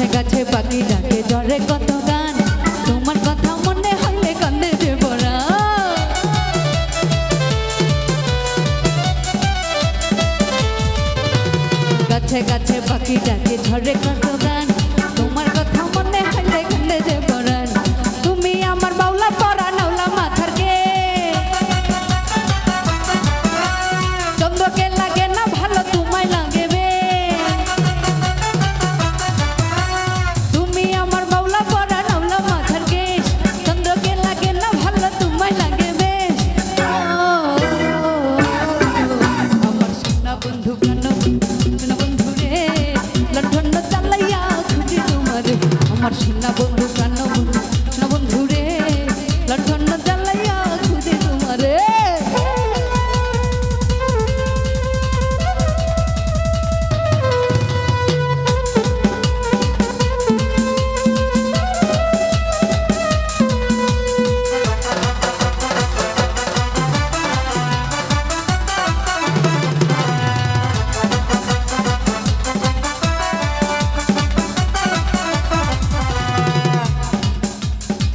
গাছে গাছে পাখি ডাকে জরে কত গান? তোমার কথা মনে হলে কান্দে যে পড়া গাছে গাছে পাখি ডাকে ঝরে কত গান?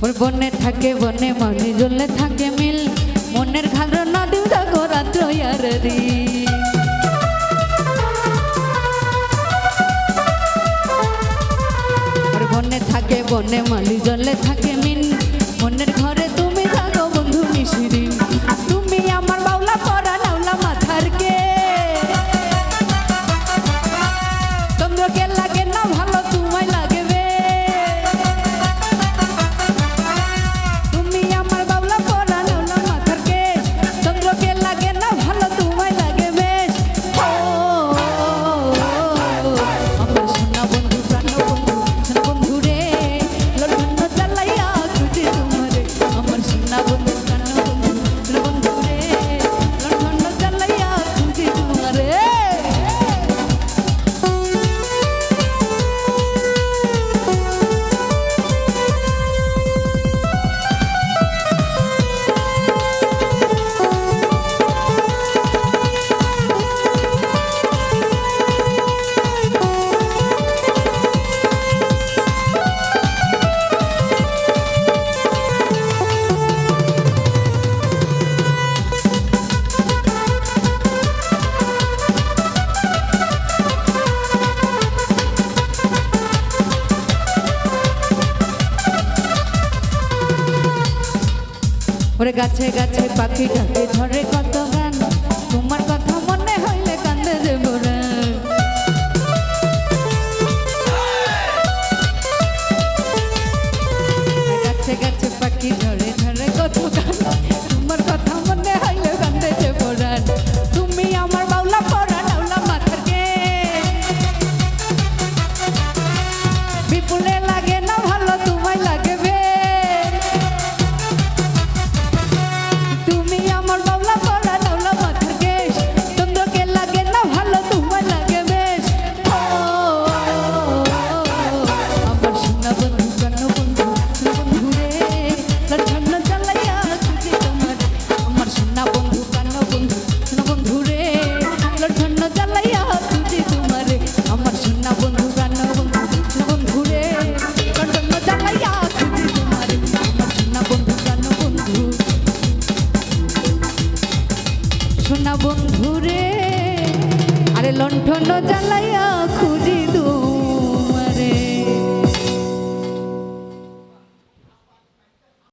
ওর বনে থাকে, বনে মনে জ্বললে থাকে মিল। মনের ঘাড় নদী থাকো রাত্র আর বনে থাকে, বনে মলি জ্বললে থাকে মিল। মনের ঘরে তুমি ওরে গাছে গাছে পাখি গাছে ঝরে কত গান? তোমার কথা মনে হইলে কান্দে দেব গাছে গাছে পাখি ঝরে বন্ধুরে আরে লণ্ঠন জ্বালাইয়া খুঁজি দু